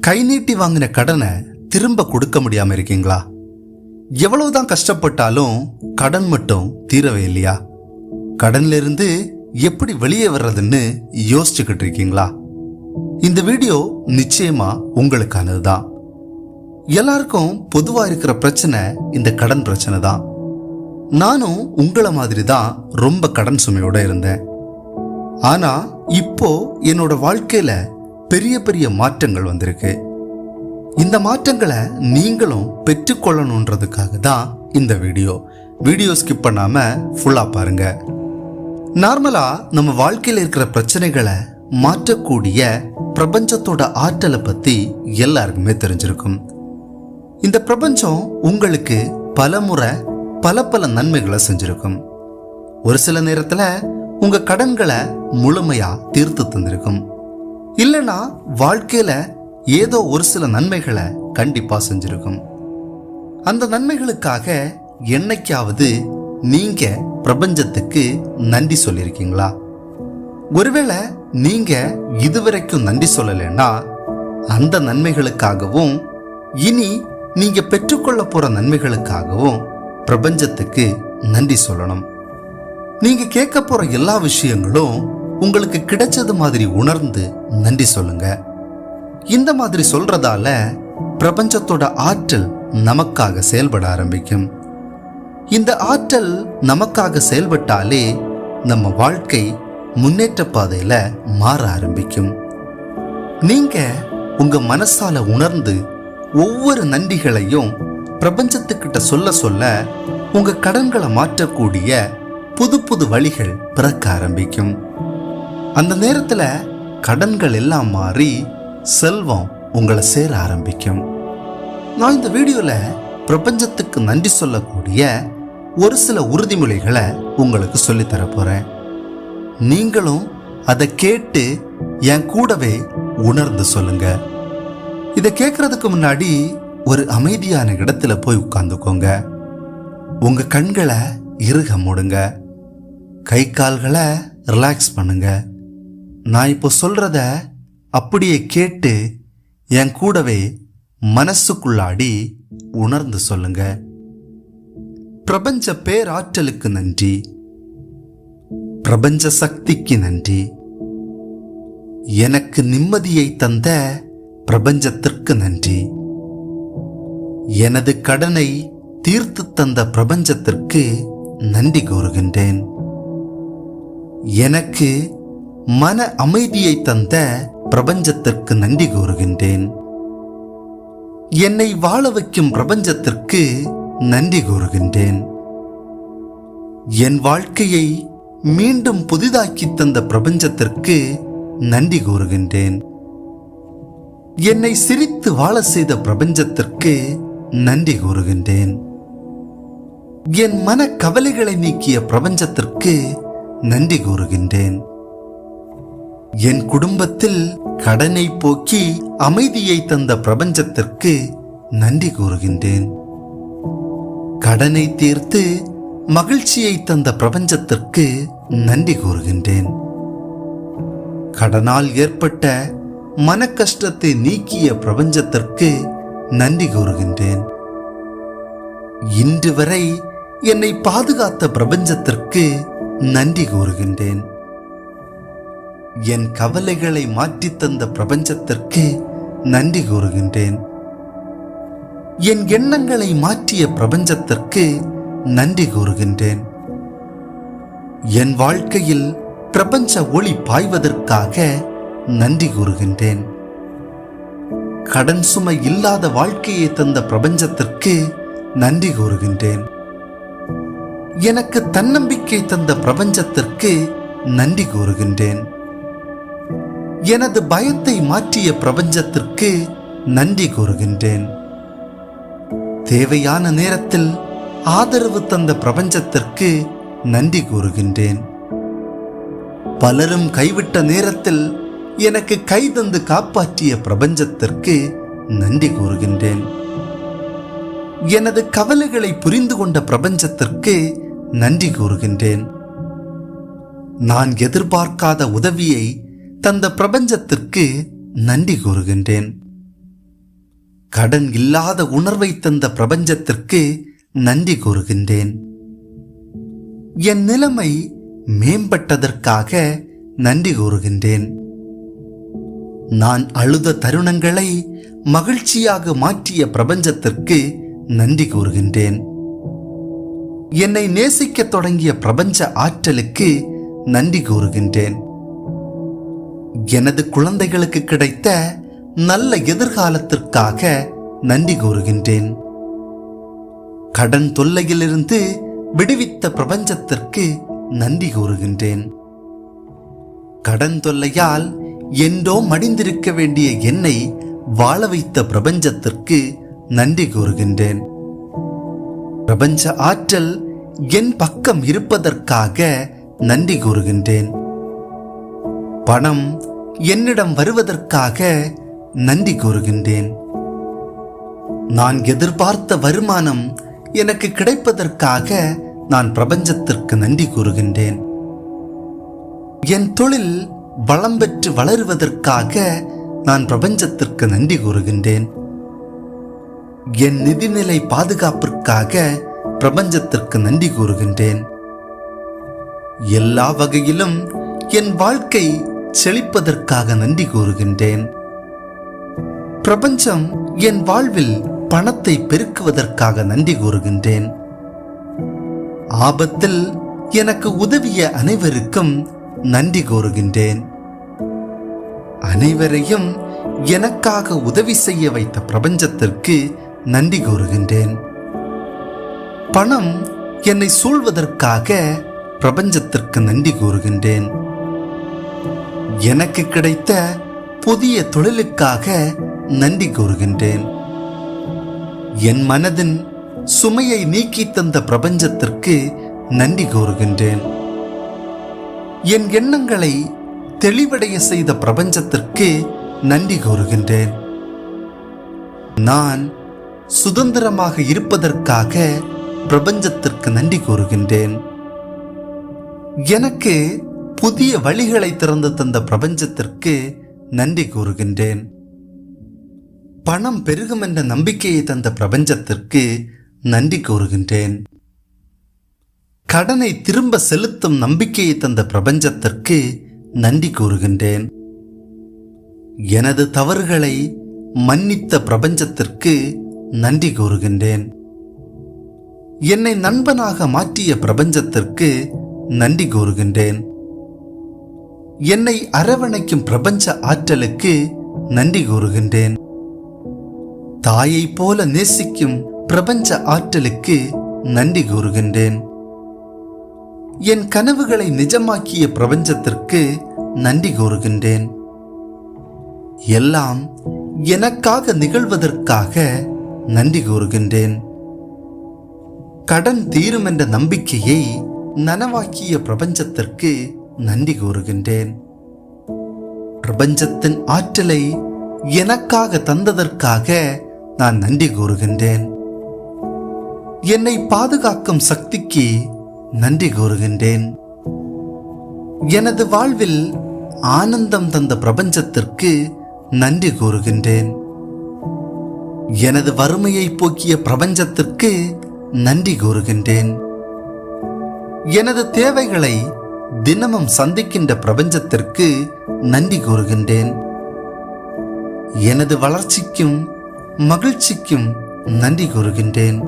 கை நீட்டி வாங்கின கடனை திரும்ப கொடுக்க முடியாம இருக்கீங்களா? எவ்வளவுதான் கஷ்டப்பட்டாலும் கடன் மட்டும் தீரவே இல்லையா? கடன்ல இருந்து எப்படி வெளியே வர்றதுன்னு யோசிச்சுக்கிட்டு இருக்கீங்களா? இந்த வீடியோ நிச்சயமா உங்களுக்கானதுதான். எல்லாருக்கும் பொதுவா இருக்கிற பிரச்சனை இந்த கடன் பிரச்சனை தான். நானும் உங்களை மாதிரி தான் ரொம்ப கடன் சுமையோட இருந்தேன். ஆனா இப்போ என்னோட வாழ்க்கையில பெரிய பெரிய மாற்றங்கள் வந்திருக்கு. இந்த மாற்றங்களை நீங்களும் பெற்றுக்கொள்ளணுன்றதுக்காக தான் இந்த வீடியோ. வீடியோ ஸ்கிப் பண்ணாமல் ஃபுல்லாக பாருங்க. நார்மலாக நம்ம வாழ்க்கையில் இருக்கிற பிரச்சனைகளை மாற்றக்கூடிய பிரபஞ்சத்தோட ஆற்றலை பற்றி எல்லாருக்குமே தெரிஞ்சிருக்கும். இந்த பிரபஞ்சம் உங்களுக்கு பல முறை பல பல நன்மைகளை செஞ்சுருக்கும். ஒரு சில நேரத்தில் உங்கள் கடன்களை முழுமையாக தீர்த்து தந்திருக்கும். இல்லைன்னா வாழ்க்கையில் ஏதோ ஒரு சில நன்மைகளை கண்டிப்பாக செஞ்சிருக்கும். அந்த நன்மைகளுக்காக என்னைக்காவது நீங்கள் பிரபஞ்சத்துக்கு நன்றி சொல்லியிருக்கீங்களா ஒருவேளை நீங்கள் இதுவரைக்கும் நன்றி சொல்லலைன்னா அந்த நன்மைகளுக்காகவும் இனி நீங்கள் பெற்றுக்கொள்ள போகிற நன்மைகளுக்காகவும் பிரபஞ்சத்துக்கு நன்றி சொல்லணும். நீங்கள் கேட்க போகிற எல்லா விஷயங்களும் உங்களுக்கு கிடைச்சது மாதிரி உணர்ந்து நன்றி சொல்லுங்க. இந்த மாதிரி சொல்றதால பிரபஞ்சத்தோட ஆற்றல் நமக்காக செயல்பட ஆரம்பிக்கும். இந்த ஆற்றல் நமக்காக செயல்பட்டாலே நம்ம வாழ்க்கை முன்னேற்ற பாதையில மாற ஆரம்பிக்கும். நீங்க உங்க மனசால உணர்ந்து ஒவ்வொரு நன்றிகளையும் பிரபஞ்சத்துக்கிட்ட சொல்ல சொல்ல உங்க கடன்களை மாற்றக்கூடிய புது புது வழிகள் பிறக்க ஆரம்பிக்கும். அந்த நேரத்தில் கடன்கள் எல்லாம் மாறி செல்வம் உங்களை சேர ஆரம்பிக்கும். நான் இந்த வீடியோவில் பிரபஞ்சத்துக்கு நன்றி சொல்லக்கூடிய ஒரு சில உறுதிமொழிகளை உங்களுக்கு சொல்லித்தர போகிறேன் நீங்களும் அதை கேட்டு என் கூடவே உணர்ந்து சொல்லுங்க. இதை கேட்கறதுக்கு முன்னாடி ஒரு அமைதியான இடத்துல போய் உட்காந்துக்கோங்க உங்கள் கண்களை இறுக மூடுங்க. கை கால்களை ரிலாக்ஸ் பண்ணுங்கள் நான் இப்போ சொல்றத அப்படியே கேட்டு என் கூடவே மனசுக்குள்ளாடி உணர்ந்து சொல்லுங்க. பிரபஞ்ச பேராற்றலுக்கு நன்றி. பிரபஞ்ச சக்திக்கு நன்றி. எனக்கு நிம்மதியை தந்த பிரபஞ்சத்திற்கு நன்றி. எனது கடனை தீர்த்து தந்த பிரபஞ்சத்திற்கு நன்றி கூறுகின்றேன். எனக்கு மன அமைதியை தந்த பிரபஞ்சத்திற்கு நன்றி கூறுகின்றேன். என்னை வாழ வைக்கும் பிரபஞ்சத்திற்கு நன்றி கூறுகின்றேன். என் வாழ்க்கையை மீண்டும் புதிதாக்கி தந்த பிரபஞ்சத்திற்கு நன்றி கூறுகின்றேன். என்னை சிரித்து வாழ செய்த பிரபஞ்சத்திற்கு நன்றி கூறுகின்றேன். என் மன கவலைகளை நீக்கிய பிரபஞ்சத்திற்கு நன்றி கூறுகின்றேன். என் குடும்பத்தில் கடனை போக்கி அமைதியை தந்த பிரபஞ்சத்திற்கு நன்றி கூறுகின்றேன். கடனை தீர்த்து மகிழ்ச்சியை தந்த பிரபஞ்சத்திற்கு நன்றி கூறுகின்றேன். கடனால் ஏற்பட்ட மன கஷ்டத்தை நீக்கிய பிரபஞ்சத்திற்கு நன்றி கூறுகின்றேன். இன்று வரை என்னை பாதுகாத்த பிரபஞ்சத்திற்கு நன்றி கூறுகின்றேன். என் கவலைகளை மாற்றித் தந்த பிரபஞ்சத்திற்கு நன்றி கூறுகின்றேன். என் எண்ணங்களை மாற்றிய பிரபஞ்சத்திற்கு நன்றி கூறுகின்றேன். என் வாழ்க்கையில் பிரபஞ்ச ஒளி பாய்வதற்காக நன்றி கூறுகின்றேன். கடன் சுமை இல்லாத வாழ்க்கையை தந்த பிரபஞ்சத்திற்கு நன்றி கூறுகின்றேன். எனக்கு தன்னம்பிக்கை தந்த பிரபஞ்சத்திற்கு நன்றி கூறுகின்றேன். எனது பயத்தை மாற்றிய பிரபஞ்சத்திற்கு நன்றி கூறுகின்றேன். தேவையான நேரத்தில் ஆதரவு தந்த பிரபஞ்சத்திற்கு நன்றி கூறுகின்றேன். பலரும் கைவிட்ட நேரத்தில் எனக்கு கை தந்து காப்பாற்றிய பிரபஞ்சத்திற்கு நன்றி கூறுகின்றேன். எனது கவலைகளை புரிந்து கொண்ட பிரபஞ்சத்திற்கு நன்றி கூறுகின்றேன். நான் எதிர்பார்க்காத உதவியை தந்த பிரபஞ்சத்திற்கு நன்றி கூறுகின்றேன். கடன் இல்லாத உணர்வை தந்த பிரபஞ்சத்திற்கு நன்றி கூறுகின்றேன். என் நிலைமை மேம்பட்டதற்காக நன்றி கூறுகின்றேன். நான் அழுத தருணங்களை மகிழ்ச்சியாக மாற்றிய பிரபஞ்சத்திற்கு நன்றி கூறுகின்றேன். என்னை நேசிக்கத் தொடங்கிய பிரபஞ்ச ஆற்றலுக்கு நன்றி கூறுகின்றேன். எனது குழந்தைகளுக்கு கிடைத்த நல்ல எதிர்காலத்திற்காக நன்றி கூறுகின்றேன். கடன் தொல்லையிலிருந்து விடுவித்த பிரபஞ்சத்திற்கு நன்றி கூறுகின்றேன். கடன் தொல்லையால் என்றோ மடிந்திருக்க வேண்டிய என்னை வாழ வைத்த பிரபஞ்சத்திற்கு நன்றி கூறுகின்றேன். பிரபஞ்ச ஆற்றல் என் பக்கம் இருப்பதற்காக நன்றி கூறுகின்றேன். பணம் என்னிடம் வருவதற்காக நன்றி கூறுகின்றேன். நான் எதிர்பார்த்த வருமானம் எனக்கு கிடைப்பதற்காக நான் பிரபஞ்சத்திற்கு நன்றி கூறுகின்றேன். என் தொழில் வளம் பெற்று வளருவதற்காக நான் பிரபஞ்சத்திற்கு நன்றி கூறுகின்றேன். என் நிதிநிலை பாதுகாப்பிற்காக பிரபஞ்சத்திற்கு நன்றி கூறுகின்றேன். எல்லா வகையிலும் என் வாழ்க்கை செழிப்பதற்காக நன்றி கூறுகின்றேன். பிரபஞ்சம் என் வாழ்வில் பணத்தை பெருக்குவதற்காக நன்றி கூறுகின்றேன். ஆபத்தில் எனக்கு உதவிய அனைவருக்கும் நன்றி கூறுகின்றேன். அனைவரையும் எனக்காக உதவி செய்ய வைத்த பிரபஞ்சத்திற்கு நன்றி கூறுகின்றேன். பணம் என்னை சூழ்வதற்காக பிரபஞ்சத்திற்கு நன்றி கூறுகின்றேன். எனக்கு கிடைத்த புதிய தொழிலுக்காக நன்றி கூறுகின்றேன். என் மனதின் சுமையை நீக்கி தந்த பிரபஞ்சத்திற்கு நன்றி கூறுகின்றேன். என் எண்ணங்களை தெளிவடைய செய்த பிரபஞ்சத்திற்கு நன்றி கூறுகின்றேன். நான் சுதந்திரமாக இருப்பதற்காக பிரபஞ்சத்திற்கு நன்றி கூறுகின்றேன். எனக்கு புதிய வழிகளை திறந்து தந்த பிரபஞ்சத்திற்கு நன்றி கூறுகின்றேன். பணம் பெருகும் என்ற நம்பிக்கையை தந்த பிரபஞ்சத்திற்கு நன்றி கூறுகின்றேன். கடனை திரும்ப செலுத்தும் நம்பிக்கையை தந்த பிரபஞ்சத்திற்கு நன்றி கூறுகின்றேன். எனது தவறுகளை மன்னித்த பிரபஞ்சத்திற்கு நன்றி கூறுகின்றேன். என்னை நண்பனாக மாற்றிய பிரபஞ்சத்திற்கு நன்றி கூறுகின்றேன். என்னை அரவணைக்கும் பிரபஞ்ச ஆற்றலுக்கு நன்றி கூறுகின்றேன். தாயைப் போல நேசிக்கும் பிரபஞ்ச ஆற்றலுக்கு நன்றி கூறுகின்றேன். என் கனவுகளை நிஜமாக்கிய பிரபஞ்சத்திற்கு நன்றி கூறுகின்றேன். எல்லாம் எனக்காக நிகழ்வதற்காக நன்றி கூறுகின்றேன். கடன் தீரும் என்ற நம்பிக்கையை நனவாக்கிய பிரபஞ்சத்திற்கு நன்றி கூறுகின்றேன். பிரபஞ்சத்தின் ஆற்றலை எனக்காக தந்ததற்காக நான் நன்றி கூறுகின்றேன். என்னை பாதுகாக்கும் சக்திக்கு நன்றி கூறுகின்றேன். எனது வாழ்வில் ஆனந்தம் தந்த பிரபஞ்சத்திற்கு நன்றி கூறுகின்றேன். எனது வறுமையை போக்கிய பிரபஞ்சத்திற்கு நன்றி கூறுகின்றேன். எனது தேவைகளை தினமும் சந்திக்கின்ற பிரபஞ்சத்திற்கு நன்றி கூறுகின்றேன். எனது வளர்ச்சிக்கும் மகிழ்ச்சிக்கும் நன்றி கூறுகின்றேன்.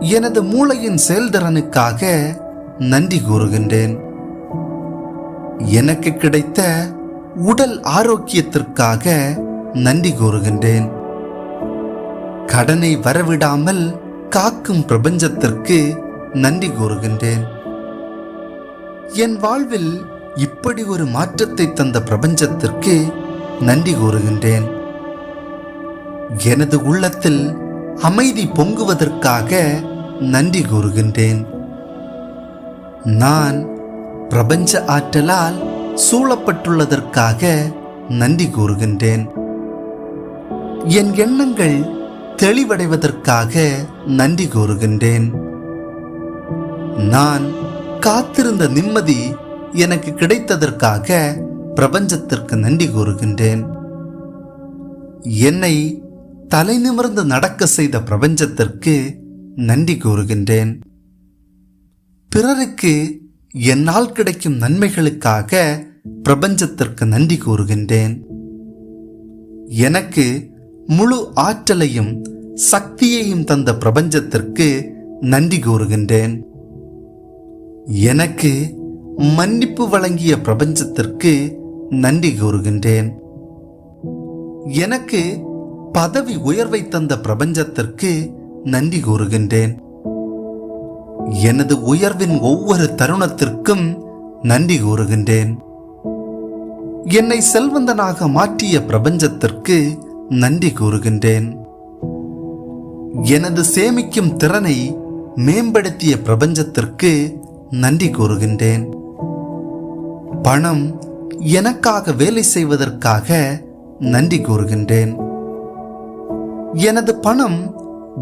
எனது மூளையின் செயல்திறனுக்காக நன்றி கூறுகின்றேன். எனக்கு கிடைத்த உடல் ஆரோக்கியத்திற்காக நன்றி கூறுகின்றேன். கடனை வரவிடாமல் காக்கும் பிரபஞ்சத்திற்கு நன்றி கூறுகின்றேன். என் வாழ்வில் இப்படி ஒரு மாற்றத்தை தந்த பிரபஞ்சத்திற்கு நன்றி கூறுகின்றேன். எனது உள்ளத்தில் அமைதி பொங்குவதற்காக நன்றி கூறுகின்றேன். நான் பிரபஞ்ச ஆற்றலால் சூழப்பட்டுள்ளதற்காக நன்றி கூறுகின்றேன். என் எண்ணங்கள் தெளிவடைவதற்காக நன்றி கூறுகின்றேன். நான் காத்திருந்த நிம்மதி எனக்கு கிடைத்ததற்காக பிரபஞ்சத்திற்கு நன்றி கூறுகின்றேன். என்னை தலை நிமிர்ந்து நடக்க செய்த பிரபஞ்சத்திற்கு நன்றி கூறுகின்றேன். பிறருக்கு என்னால் கிடைக்கும் நன்மைகளுக்காக பிரபஞ்சத்திற்கு நன்றி கூறுகின்றேன். எனக்கு முழு ஆற்றலையும் சக்தியையும் தந்த பிரபஞ்சத்திற்கு நன்றி கூறுகின்றேன். எனக்கு மன்னிப்பு வழங்கிய பிரபஞ்சத்திற்கு நன்றி கூறுகின்றேன். எனக்கு பதவி உயர்வை தந்த பிரபஞ்சத்திற்கு நன்றி கூறுகின்றேன். எனது உயர்வின் ஒவ்வொரு தருணத்திற்கும் நன்றி கூறுகின்றேன். என்னை செல்வந்தனாக மாற்றிய பிரபஞ்சத்திற்கு நன்றி கூறுகின்றேன். எனது சேமிக்கும் திறனை மேம்படுத்திய பிரபஞ்சத்திற்கு நன்றி கூறுகின்றேன். பணம் எனக்காக வேலை செய்வதற்காக நன்றி கூறுகின்றேன். எனது பணம்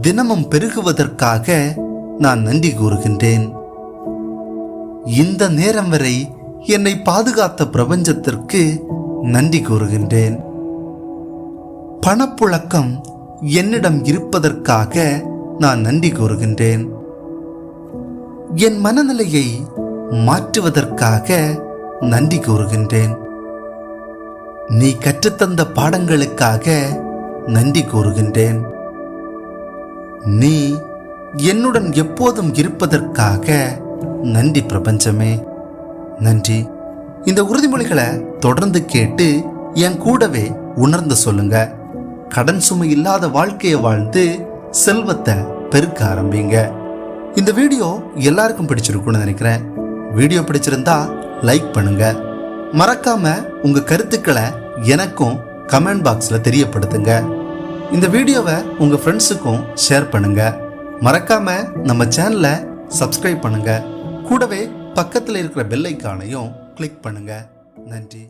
தினமும் பெருகுவதற்காக நான் நன்றி கூறுகின்றேன். இந்த நேரம் வரை என்னை பாதுகாத்த பிரபஞ்சத்திற்கு நன்றி கூறுகின்றேன். பணப்புழக்கம் என்னிடம் இருப்பதற்காக நான் நன்றி கூறுகின்றேன். என் மனநிலையை மாற்றுவதற்காக நன்றி கூறுகின்றேன். நீ கற்றுத்தந்த பாடங்களுக்காக நன்றி கூறுகின்றேன். நீ என்னுடன் எப்போதும் இருப்பதற்காக நன்றி பிரபஞ்சமே. நன்றி. இந்த உறுதிமொழிகளை தொடர்ந்து கேட்டு என் கூடவே உணர்ந்து சொல்லுங்க. கடன் சுமை இல்லாத வாழ்க்கையை வாழ்ந்து செல்வத்தை பெருக்க ஆரம்பிங்க. இந்த வீடியோ எல்லாருக்கும் பிடிச்சிருக்கும்னு நினைக்கிறேன். வீடியோ பிடிச்சிருந்தா லைக் பண்ணுங்க. மறக்காம உங்க கருத்துக்களை எனக்கும் கமெண்ட் பாக்ஸில் தெரியப்படுத்துங்க. இந்த வீடியோவை உங்க ஃப்ரெண்ட்ஸுக்கும் ஷேர் பண்ணுங்க. மறக்காம நம்ம சேனலை சப்ஸ்கிரைப் பண்ணுங்க. கூடவே பக்கத்தில் இருக்கிற பெல் ஐக்கானையும் கிளிக் பண்ணுங்க. நன்றி.